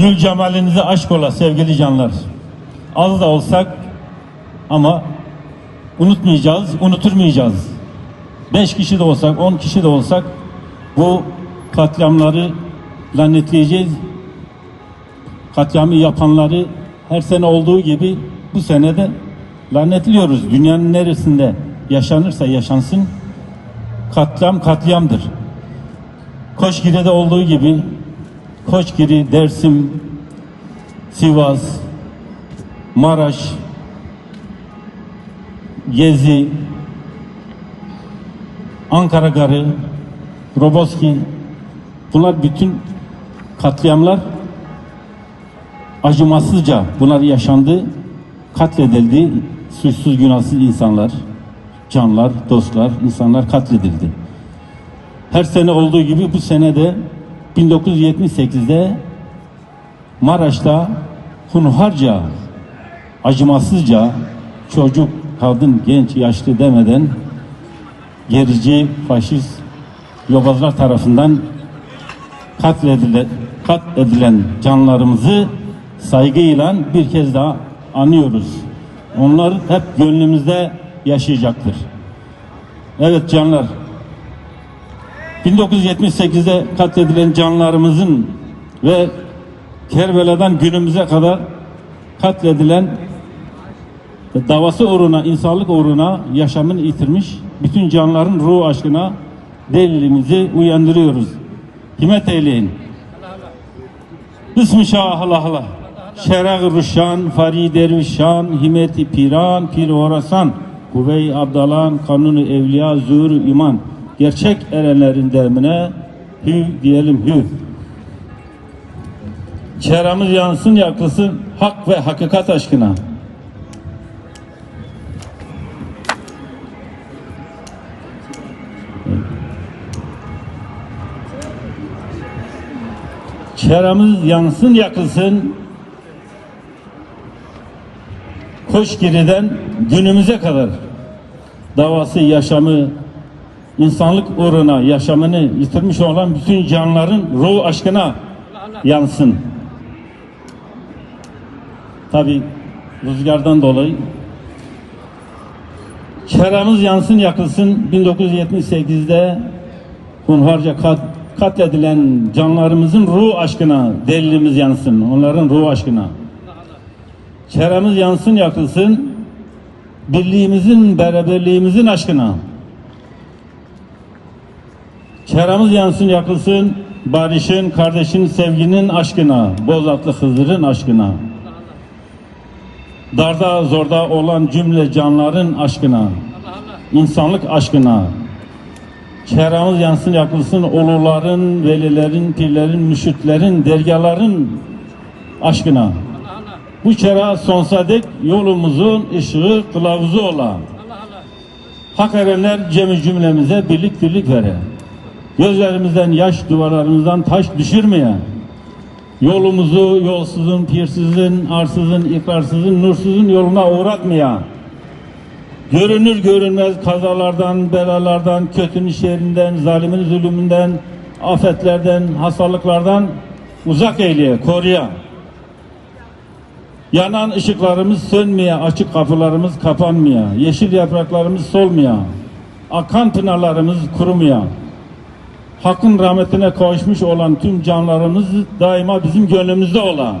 Gül cemalinize aşk ola sevgili canlar. Az da olsak ama unutmayacağız, unuturmayacağız. Beş kişi de olsak, on kişi de olsak bu katliamları lannetleyeceğiz. Katliamı yapanları her sene olduğu gibi bu sene de lanetliyoruz. Dünyanın neresinde yaşanırsa yaşansın katliam katliamdır. Koşgiri'de olduğu gibi Koçgiri, Dersim, Sivas, Maraş, Gezi, Ankara Garı, Roboski bunlar bütün katliamlar acımasızca bunlar yaşandı, katledildi, suçsuz günahsız insanlar, canlar, dostlar, insanlar katledildi. Her sene olduğu gibi bu sene de 1978'de Maraş'ta hunharca, acımasızca çocuk, kadın, genç, yaşlı demeden gerici, faşist yobazlar tarafından katledilen, katledilen canlarımızı saygıyla bir kez daha anıyoruz. Onlar hep gönlümüzde yaşayacaktır. Evet canlar, 1978'de katledilen canlarımızın ve Kerbela'dan günümüze kadar katledilen davası uğruna, insanlık uğruna yaşamını yitirmiş bütün canların ruh aşkına delilimizi uyandırıyoruz. Himmet eyleyin. Bismi şah Allah Allah. Şerag Ruşan, Fari Dervişan, Himeti Piran, Pir Horasan, Kuvey Abdalan, Kanunu Evliya, Zuhur İman. Gerçek erenlerin demine hü diyelim hü. Çeremiz yansın yakılsın hak ve hakikat aşkına. Çeremiz yansın yakılsın Koşgiri'den günümüze kadar davası yaşamı insanlık uğruna yaşamını yitirmiş olan bütün canların ruh aşkına yansın. Tabi rüzgardan dolayı Çeremiz yansın yakılsın 1978'de hunharca kat, katledilen canlarımızın ruh aşkına delilimiz yansın. Onların ruh aşkına. Çeremiz yansın yakılsın birliğimizin, beraberliğimizin aşkına. Çeremiz yansın yakılsın barışın, kardeşin, sevginin aşkına. Bozatlı Hızır'ın aşkına. Darda zorda olan cümle canların aşkına. insanlık aşkına. Çeremiz yansın yakılsın uluların, velilerin, pirlerin, müşritlerin, dergahların aşkına. Bu çera sonsuza dek yolumuzun ışığı, kılavuzu ola. Hak erenler cemi cümlemize birlik birlik vere. Gözlerimizden yaş, duvarlarımızdan taş düşürmeye. Yolumuzu yolsuzun, pirsizin, arsızın, ikrarsızın, nursuzun yoluna uğratmaya. Görünür görünmez kazalardan, belalardan, kötünün şerrinden, zalimin zulümünden, afetlerden, hastalıklardan uzak eyleye, koruya. Yanan ışıklarımız sönmeye, açık kapılarımız kapanmaya, yeşil yapraklarımız solmaya, akan pınarlarımız kurumaya. Hakkın rahmetine kavuşmuş olan tüm canlarımız daima bizim gönlümüzde ola.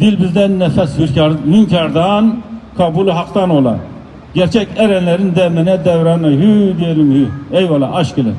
Dil bizden nefes münkerdan, kabulü haktan ola. Gerçek erenlerin demine devranı hü diyelim hü. Eyvallah aşk ile.